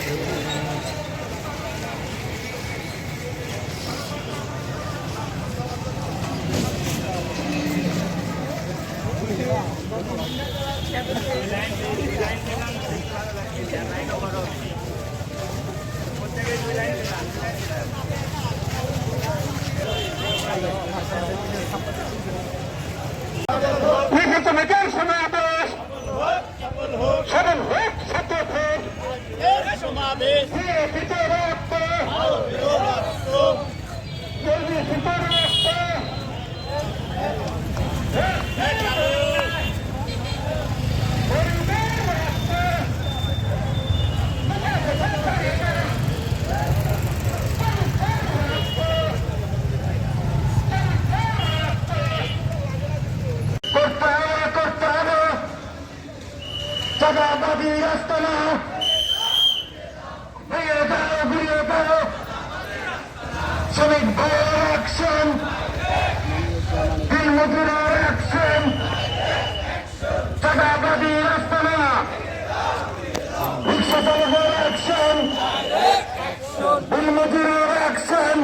Thank you. লিখিত রক্ত লিখিত রক্ত করতে হবে করতে হবে চাঁদাবাদী রাস্তা না ভেঙে দাও ঘুরিয়ে দাও শ্রমিক ভাইয়ের অ্যাকশন দিন মজুরের অ্যাকশন চাঁদাবাদী রাস্তা না রিক্সা চালকের অ্যাকশন দিন মজুরের অ্যাকশন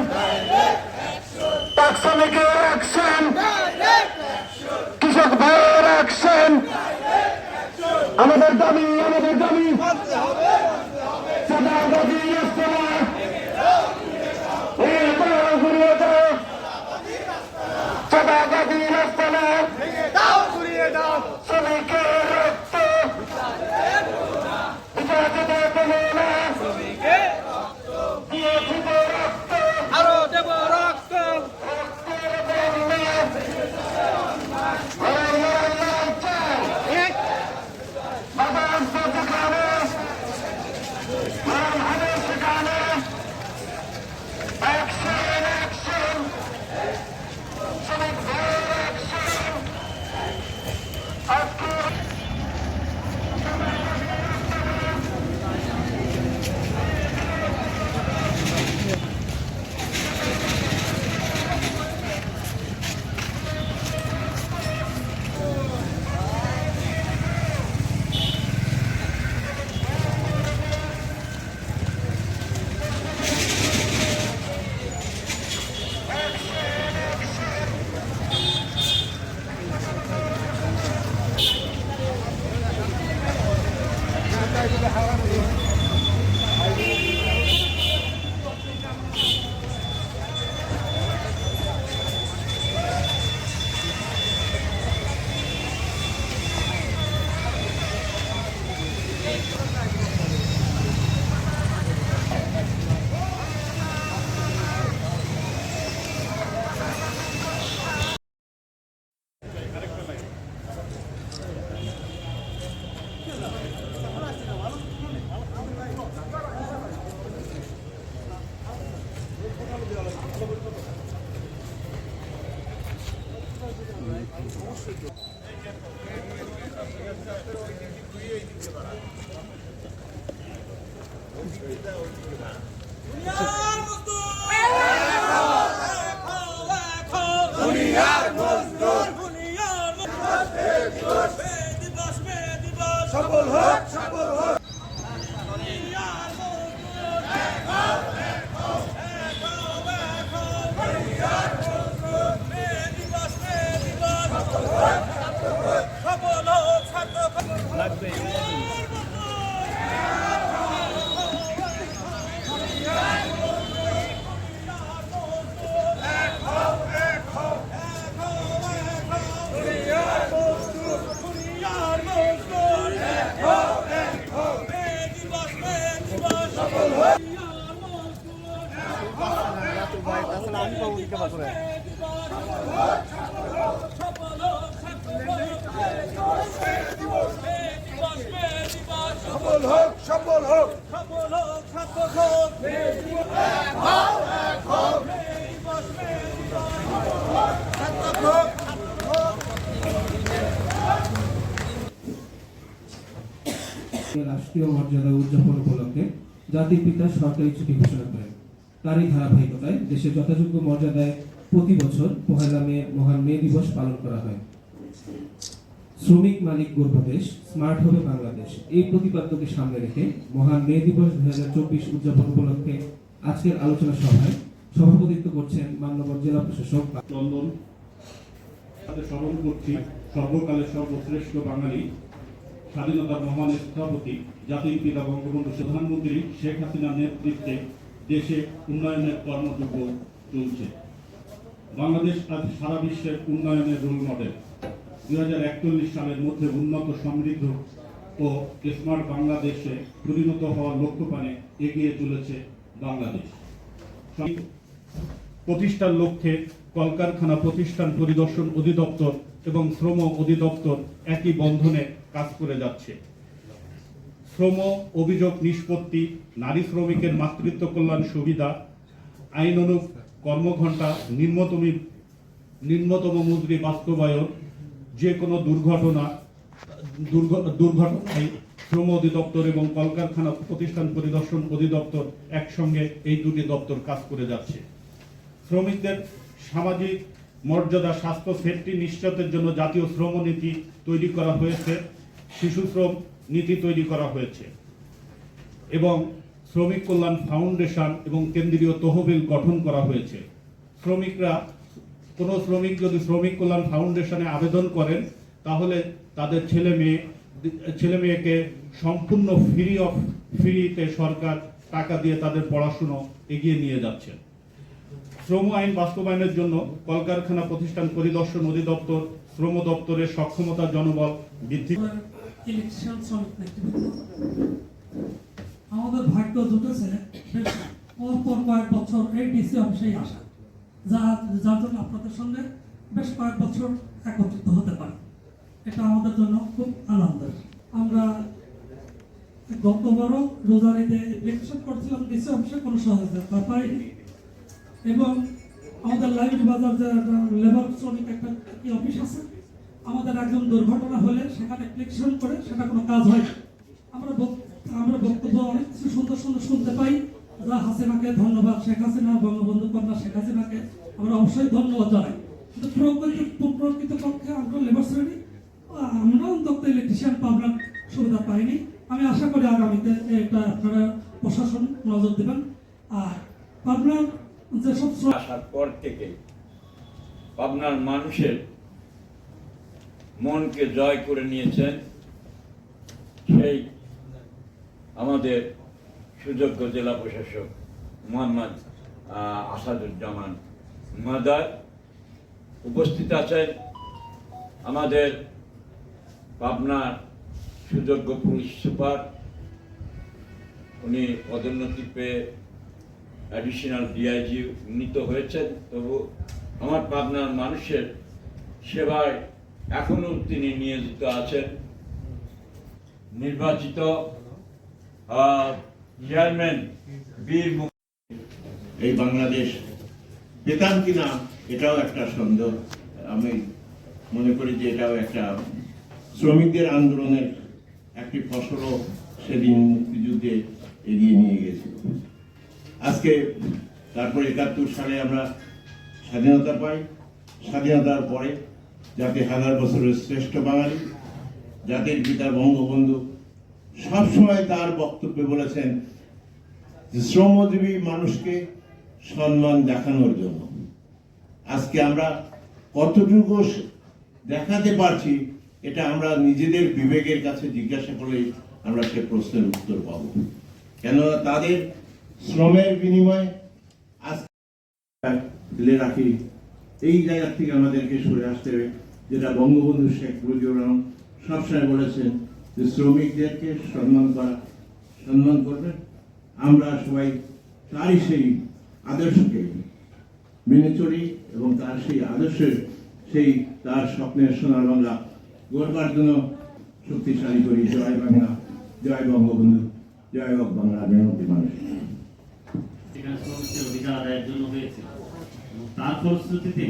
পাক শ্রমিকের অ্যাকশন কৃষক ভাইয়ের অ্যাকশন আমাদের দাবি আমাদের দাবি Dünya Müslüman! রাষ্ট্রীয় মর্যাদা উদযাপন উপলক্ষে জাতির পিতা সরকারি ছুটি ঘোষণা করেন। তারই ধারাবাহিকতায় দেশের যথাযোগ্য মর্যাদায় প্রতি বছর পহেলা মে মহান মে দিবস পালন করা হয়। শ্রমিক মালিক গর্ব দেশ স্মার্ট হবে বাংলাদেশ। এই প্রতিপাদ্যকে সামনে রেখে মহান মে দিবস দুই হাজার চব্বিশ উদযাপন উপলক্ষে আজকের আলোচনা সভায় সভাপতিত্ব করছেন মান্যবর জেলা প্রশাসক চন্দন স্মরণ করছি সর্বকালের সর্বশ্রেষ্ঠ বাঙালি স্বাধীনতার মহান স্থপতি, জাতির পিতা বঙ্গবন্ধু প্রধানমন্ত্রী শেখ হাসিনার নেতৃত্বে দেশে উন্নয়নের কর্মযোগ্য চলছে। বাংলাদেশ আজ সারা বিশ্বের উন্নয়নের রোল মডেল একচল্লিশ সালের মধ্যে উন্নত সমৃদ্ধ ও স্মার্ট বাংলাদেশে পরিণত হওয়ার লক্ষ্যপানে এগিয়ে চলেছে বাংলাদেশ। প্রতিষ্ঠার লক্ষ্যে কলকারখানা প্রতিষ্ঠান পরিদর্শন অধিদপ্তর এবং শ্রম অধিদপ্তর একই বন্ধনে কাজ করে যাচ্ছে। শ্রম অভিযোগ নিষ্পত্তি, নারী শ্রমিকের মাতৃত্ব কল্যাণ সুবিধা আইনানুগ কর্মঘণ্টা, নিম্নতম নিম্নতম মজুরি বাস্তবায়ন, যে কোনো দুর্ঘটনা দুর্ঘটনায় শ্রম অধিদপ্তর এবং কলকারখানা প্রতিষ্ঠান পরিদর্শন অধিদপ্তর একসঙ্গে এই দুটি দপ্তর কাজ করে যাচ্ছে। শ্রমিকদের সামাজিক মর্যাদা, স্বাস্থ্য, সেফটি নিশ্চিতের জন্য জাতীয় শ্রম নীতি তৈরি করা হয়েছে, শিশু শ্রম নীতি তৈরি করা হয়েছে এবং শ্রমিক কল্যাণ ফাউন্ডেশন এবং কেন্দ্রীয় তহবিল গঠন করা হয়েছে। শ্রমিকরা, কোনো শ্রমিক যদি শ্রমিক কল্যাণ ফাউন্ডেশনে আবেদন করেন, তাহলে তাদের ছেলে মেয়ে, ছেলে মেয়েকে সম্পূর্ণ ফ্রি অফ ফ্রিতে সরকার টাকা দিয়ে তাদের পড়াশুনো এগিয়ে নিয়ে যাচ্ছে। শ্রম আইন বাস্তবায়নের জন্য কলকারখানা প্রতিষ্ঠান পরিদর্শন অধিদপ্তর, শ্রম দপ্তরের সক্ষমতা জনবল বৃদ্ধি আমাদের ভাগ্য জুটেছে পরপর কয়েক বছর এই ডিসি অফিসেই আসা। যা যার জন্য আপনাদের সঙ্গে বেশ কয়েক বছর একত্রিত হতে পারে। এটা আমাদের জন্য খুব আনন্দের। আমরা গতবারও রোজারিতে ইলেকশন করছিলাম ডিসি অফিসে, কোনো সহযোগিতা পাইনি। এবং আমাদের লাইট বাজার যে লেবার শ্রমিক একটা কি অফিস আছে, আমাদের একজন দুর্ঘটনা হলে সেখানে ক্লিকশন করে সেটা কোনো কাজ হয় আমরা আমরা বক্তব্য অনেক কিছু সুন্দর সুন্দর শুনতে পাই। যা হাসিনাকে ধন্যবাদ, শেখ হাসিনা, বঙ্গবন্ধু কন্যা শেখ হাসিনাকে আমরা অবশ্যই ধন্যবাদ জানাই। কিন্তু প্রকৃত প্রকৃত পক্ষে আমরা লেবার শ্রেণি আমরা অন্তত ইলেকট্রিশিয়ান পাবনার সুবিধা পাইনি। আমি আশা করি আগামীতে এটা আপনারা প্রশাসন নজর দেবেন। আর পাবনার যেসব আসার পর থেকে পাবনার মানুষের মনকে জয় করে নিয়েছেন সেই আমাদের সুযোগ্য জেলা প্রশাসক মোহাম্মদ আসাদুজ্জামান মাদার উপস্থিত আছেন। আমাদের পাবনার সুযোগ্য পুলিশ সুপার, উনি পদোন্নতি পেয়ে অ্যাডিশনাল ডিআইজি উন্নীত হয়েছেন। তবু আমার পাবনার মানুষের সেবায় এখনও তিনি নিয়োজিত আছেন। নির্বাচিত চেয়ারম্যান বীর এই বাংলাদেশ। পেতাম কিনা এটাও একটা সন্দেহ। আমি মনে করি যে এটাও একটা শ্রমিকদের আন্দোলনের একটি ফসলও সেদিন মুক্তিযুদ্ধে এগিয়ে নিয়ে গেছিল। আজকে তারপর একাত্তর সালে আমরা স্বাধীনতা পাই। স্বাধীনতার পরে জাতি হাজার বছরের শ্রেষ্ঠ বাঙালি জাতির পিতা বঙ্গবন্ধু সবসময় তার বক্তব্যে বলেছেন যে শ্রমজীবী মানুষকে সম্মান দেখানোর জন্য। আজকে আমরা কতটুকু দেখাতে পারছি, এটা আমরা নিজেদের বিবেকের কাছে জিজ্ঞাসা করলেই আমরা সে প্রশ্নের উত্তর পাব। কেননা তাদের শ্রমের বিনিময়ে আজ ফেলে রাখি, এই জায়গা থেকে আমাদেরকে সরে আসতে হবে, যেটা বঙ্গবন্ধু শেখ মুজিবুর রহমান সবসময় বলেছেন যে শ্রমিকদেরকে সম্মান করা, সম্মান করবে, আমরা সবাই তারই সেই আদর্শকে মেনে চলি এবং তার সেই আদর্শের সেই তার স্বপ্নের সোনার বাংলা গড়বার জন্য শক্তিশালী করি। জয় বাংলা, জয় বঙ্গবন্ধু, জয় হোক বাংলা মেহনতি মানুষ। অধিকার জন্য হয়েছে। তার ফলশ্রুতিতে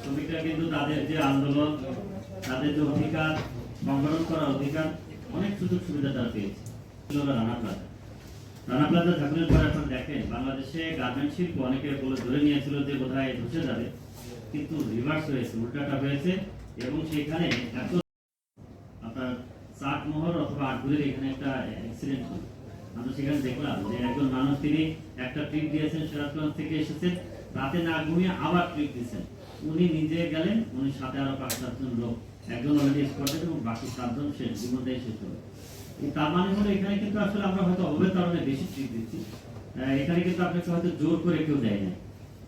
শ্রমিকরা কিন্তু তাদের যে আন্দোলন, তাদের যে অধিকার সংগঠন করার অধিকার অনেক সুযোগ সুবিধা তারা পেয়েছে। রানা প্লাজা। রানা প্লাজা ঝাঁকুনির পরে আপনারা দেখেন, বাংলাদেশে গার্মেন্ট শিল্প অনেকে বলে ধরে নিয়েছিল যে বোধহয় ধসে যাবে, কিন্তু রিভার্স হয়েছে, উল্টাটা হয়েছে, এবং সেখানে এত আপনার চাটমোহর অথবা আটগুলির এখানে একটা অ্যাক্সিডেন্ট হলো। আমরা সেখানে দেখলাম যে একজন মানুষ, তিনি একটা ট্রিপ দিয়েছেন সিরাজগঞ্জ থেকে এসেছেন রাতে না ঘুমিয়ে আবার ট্রিপ দিয়েছেন। উনি নিজে গেলেন, উনি সাথে আরও পাঁচ সাতজন লোক একজন অলরেডি স্পটেড এবং বাকি সাতজন শেষ জীবনটাই শেষ হলো তার মানে হলো এখানে কিন্তু আসলে আমরা হয়তো অবৈধ কারণে বেশি ট্রিপ দিচ্ছি। এখানে কিন্তু আপনাকে হয়তো জোর করে কেউ দেয় না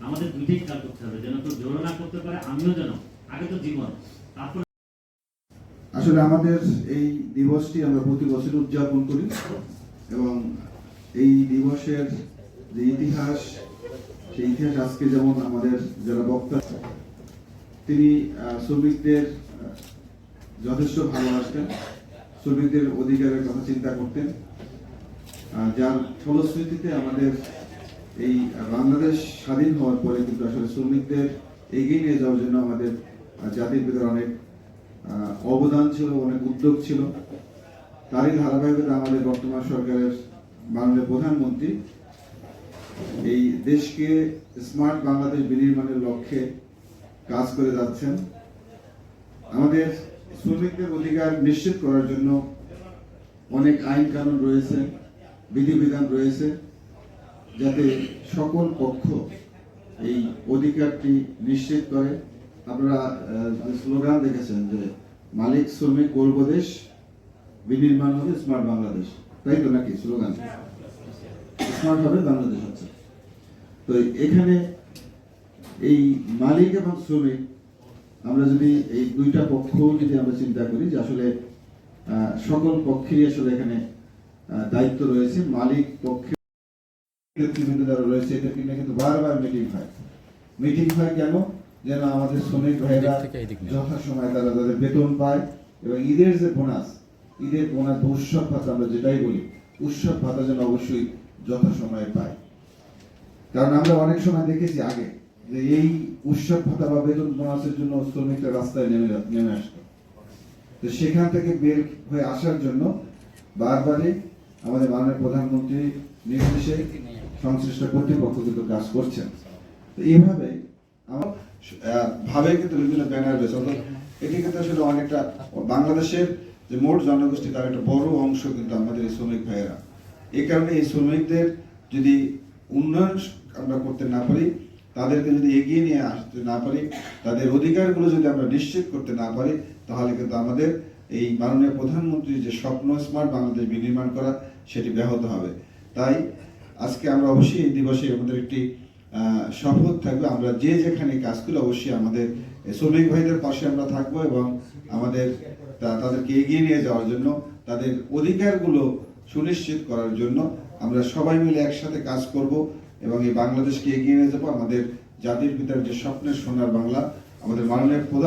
আমাদের দুইটাই খেয়াল করতে হবে, যেন কেউ জোর না করতে পারে, আমিও যেন আগে তো জীবন। তারপর আসলে আমাদের এই দিবসটি আমরা প্রতি বছর উদযাপন করি এবং এই দিবসের যে ইতিহাস, সেই ইতিহাস আজকে যেমন আমাদের যারা বক্তা, তিনি শ্রমিকদের যথেষ্ট ভালোবাসতেন। শ্রমিকদের অধিকারের কথা চিন্তা করতেন। যার ফলশ্রুতিতে আমাদের এই বাংলাদেশ স্বাধীন হওয়ার পরে কিন্তু আসলে শ্রমিকদের এগিয়ে নিয়ে যাওয়ার জন্য আমাদের জাতির ভিতরে অনেক অবদান ছিল, অনেক উদ্যোগ ছিল। তারই ধারাবাহিকতা আমাদের বর্তমান সরকারের মাননীয় প্রধানমন্ত্রী এই দেশকে স্মার্ট বাংলাদেশ বিনির্মাণের লক্ষ্যে কাজ করে যাচ্ছেন। আমাদের শ্রমিকদের অধিকার নিশ্চিত করার জন্য অনেক আইন কানুন রয়েছে, বিধিবিধান রয়েছে, যাতে সকল পক্ষ এই অধিকারটি নিশ্চিত করে। আপনারা স্লোগান দেখেছেন যে মালিক, শ্রমিক গর্ব দেশ বিনির্মাণ হবে স্মার্ট বাংলাদেশ। তাই তো নাকি স্লোগান? স্মার্ট হবে বাংলাদেশ হচ্ছে। তো এখানে এই মালিক এবং শ্রমিক আমরা যদি এই দুইটা পক্ষ যদি আমরা চিন্তা করি যে আসলে আহ, সকল পক্ষেরই আসলে এখানে দায়িত্ব রয়েছে মালিক পক্ষে নেতৃবৃন্দ যারা রয়েছে নিয়ে কিন্তু বারবার মিটিং হয়। মিটিং হয় কেন? যেন আমাদের শ্রমিক ভাইরা যথাসময়ে তারা তাদের বেতন পায় এবং ঈদের যে বোনাস ঈদের বোনাস উৎসব ভাতা আমরা যেটাই বলি উৎসব ভাতা যেন অবশ্যই যথাসময়ে পায়। কারণ আমরা অনেক সময় দেখেছি আগে যে এই উৎসব ভাতা বা বেতন বোনাসের জন্য শ্রমিকরা রাস্তায় নেমে নেমে আসতো। তো সেখান থেকে বের হয়ে আসার জন্য বারবারই আমাদের মাননীয় প্রধানমন্ত্রী নির্দেশে সংশ্লিষ্ট কর্তৃপক্ষ কিন্তু কাজ করছেন। তো এইভাবে আমার ভাবে কিন্তু বিভিন্ন ব্যানার রয়েছে। অর্থাৎ এটি কিন্তু আসলে অনেকটা বাংলাদেশের যে মোট জনগোষ্ঠী তার একটা বড় অংশ কিন্তু আমাদের এই শ্রমিক ভাইয়েরা। এই কারণে এই শ্রমিকদের যদি উন্নয়ন আমরা করতে না পারি তাদেরকে যদি এগিয়ে নিয়ে আসতে না পারি, তাদের অধিকারগুলো যদি আমরা নিশ্চিত করতে না পারি, তাহলে কিন্তু আমাদের এই মাননীয় প্রধানমন্ত্রীর যে স্বপ্ন, স্মার্ট বাংলাদেশ বিনির্মাণ করা, সেটি ব্যাহত হবে। তাই আজকে আমরা অবশ্যই এই দিবসে আমাদের একটি শপথ থাকবে। আমরা যে যেখানে কাজ করি, অবশ্যই আমাদের শ্রমিক ভাইদের পাশে আমরা থাকব এবং আমাদের তাদেরকে এগিয়ে নিয়ে যাওয়ার জন্য, তাদের অধিকারগুলো সুনিশ্চিত করার জন্য আমরা সবাই মিলে একসাথে কাজ করব। এবং এই বাংলাদেশকে এগিয়ে নিয়ে যাব আমাদের জাতির পিতার যে স্বপ্নের সোনার বাংলা, আমাদের মাননীয় প্রধান